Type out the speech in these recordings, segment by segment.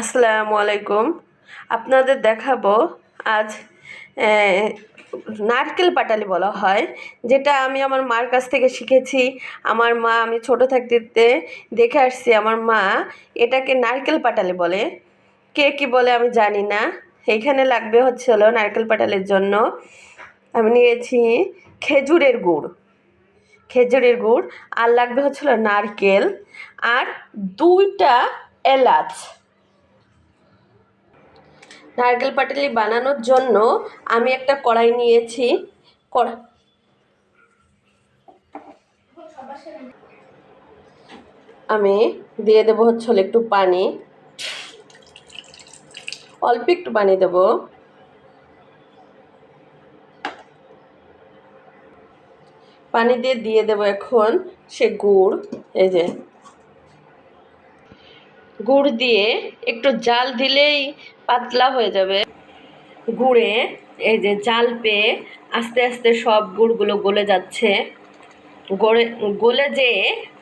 আসসালামু আলাইকুম। আপনাদের দেখাবো আজ নারকেল পাটালি বলা হয়, যেটা আমি আমার মার কাছ থেকে শিখেছি। আমার মা, আমি ছোট থাকতে দেখে আসছি আমার মা এটাকে নারকেল পাটালি বলে। কে কী বলে আমি জানি না। এখানে লাগবে হচ্ছে হলো নারকেল পাটালির জন্য আমি নিয়েছি খেজুরের গুড়। খেজুরের গুড়, আর লাগবে হচ্ছিল নারকেল, আর দুইটা এলাচ। নারকেল পাটালি বানানোর জন্য আমি একটা কড়াই নিয়েছি। কড়া আমি দিয়ে দেবো হচ্ছে একটু পানি। অল্প একটু পানি দেবো। পানি দিয়ে দিয়ে দেবো এখন সে গুড়, এই যে গুড় দিয়ে একটু জাল দিলেই পাতলা হয়ে যাবে। গুড়ে এই যে জাল পেয়ে আস্তে আস্তে সব গুড়গুলো গলে যাচ্ছে। গড়ে, গলে যে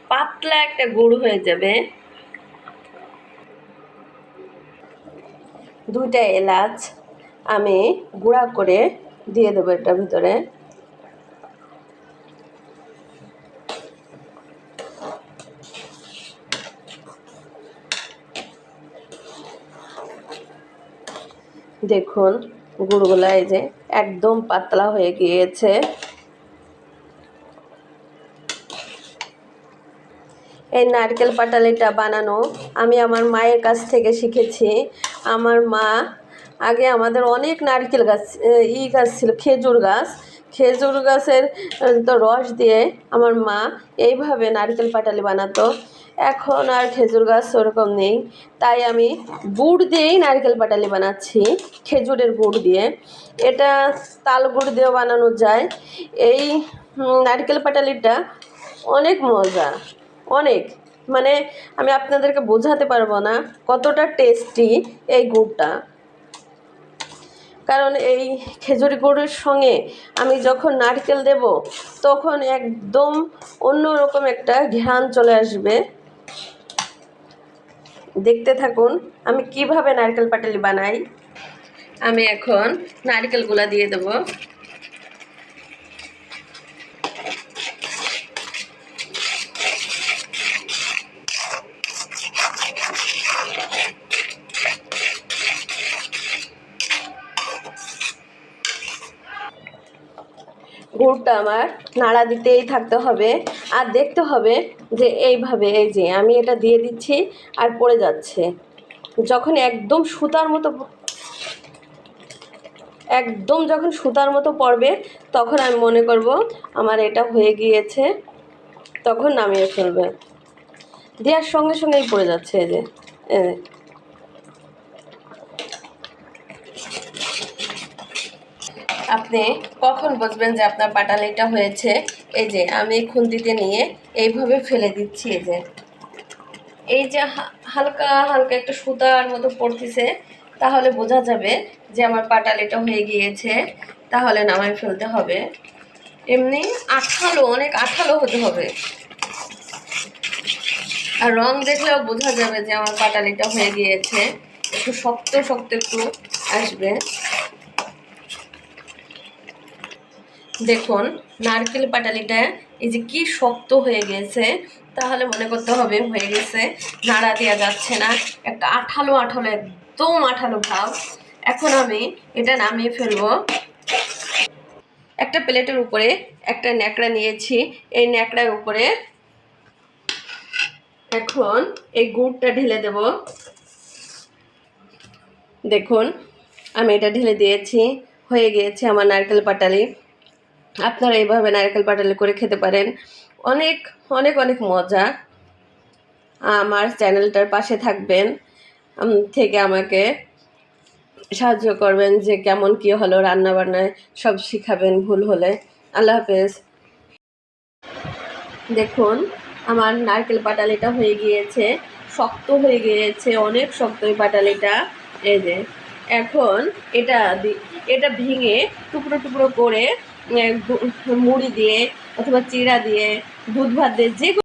পাতলা একটা গুড় হয়ে যাবে। দুইটা এলাচ আমি গুঁড়া করে দিয়ে দেবো এটার ভিতরে। দেখুন, গুড়গুলা এই যে একদম পাতলা হয়ে গিয়েছে। এই নারকেল পাটালিটা বানানো আমি আমার মায়ের কাছ থেকে শিখেছি। আমার মা, আগে আমাদের অনেক নারকেল গাছ, ই গাছ ছিল, খেজুর গাছ। খেজুর গাছের তো রস দিয়ে আমার মা এইভাবে নারকেল পাটালি বানাতো। এখন আর খেজুর গাছ ওরকম নেই। তাই আমি গুড় দিয়েই নারকেল পাটালি বানাচ্ছি, খেজুরের গুড় দিয়ে। এটা তাল গুড় দিয়েও বানানো যায়। এই নারকেল পাটালিটা অনেক মজা, অনেক। মানে আমি আপনাদেরকে বোঝাতে পারব না কতটা টেস্টি এই গুড়টা। কারণ এই খেজুরি গুড়ের সঙ্গে আমি যখন নারকেল দেব, তখন একদম অন্যরকম একটা ঘ্রাণ চলে আসবে। দেখতে থাকুন, আমি কীভাবে নারকেল পাটালি বানাই। আমি এখন নারকেলগুলা দিয়ে দেবো। গুড়টা আমার নাড়া দিতেই থাকতে হবে। আর দেখতে হবে যে এইভাবে, এই যে আমি এটা দিয়ে দিচ্ছি আর পড়ে যাচ্ছে। যখন একদম সুতার মতো একদম যখন সুতার মতো পড়বে, তখন আমি মনে করব আমার এটা হয়ে গিয়েছে, তখন নামিয়ে ফেলবে। দেওয়ার সঙ্গে সঙ্গেই পড়ে যাচ্ছে এই যে। আপনি কখন বুঝবেন যে আপনার পাটালিটা হয়েছে? এই যে, আমি খুন্তিতে নিয়ে এইভাবে ফেলে দিচ্ছি, এই যে। এই যে হালকা হালকা একটা সুতার মতো পড়তেছে, তাহলে বোঝা যাবে যে আমার পাটালিটা হয়ে গিয়েছে, তাহলে নামাই ফেলতে হবে। এমনি আঠালো, অনেক আঠালো হতে হবে। আর রং দেখলেও বোঝা যাবে যে আমার পাটালিটা হয়ে গিয়েছে। একটু শক্ত শক্ত একটু আসবে। দেখুন, নারকেল পাটালিটা এই যে কি শক্ত হয়ে গেছে, তাহলে মনে করতে হবে হয়ে গেছে, নাড়া দেওয়া যাচ্ছে না, একটা আঠালো আঠালো, একদম আঠালো ভাব। এখন আমি এটা নামিয়ে ফেলব। একটা প্লেটের উপরে একটা ন্যাকড়া নিয়েছি, এই ন্যাকড়ার উপরে এখন এই গুড়টা ঢেলে দেব। দেখুন, আমি এটা ঢেলে দিয়েছি, হয়ে গিয়েছে আমার নারকেল পাটালি। আপনারা এইভাবে নারকেল পাটালি করে খেতে পারেন। অনেক অনেক অনেক মজা। আমার চ্যানেলটার পাশে থাকবেন থেকে আমাকে সাহায্য করবেন যে কেমন কি হলো রান্না বান্নায় সব শিখাবেন ভুল হলে। আল্লাহ হাফেজ। দেখুন, আমার নারকেল পাটালিটা হয়ে গিয়েছে, শক্ত হয়ে গিয়েছে, অনেক শক্ত এই পাটালিটা। এই যে, এখন এটা এটা ভেঙে টুকরো টুকরো করে মুড়ি দিয়ে অথবা চিড়া দিয়ে দুধ ভাত দিয়ে যে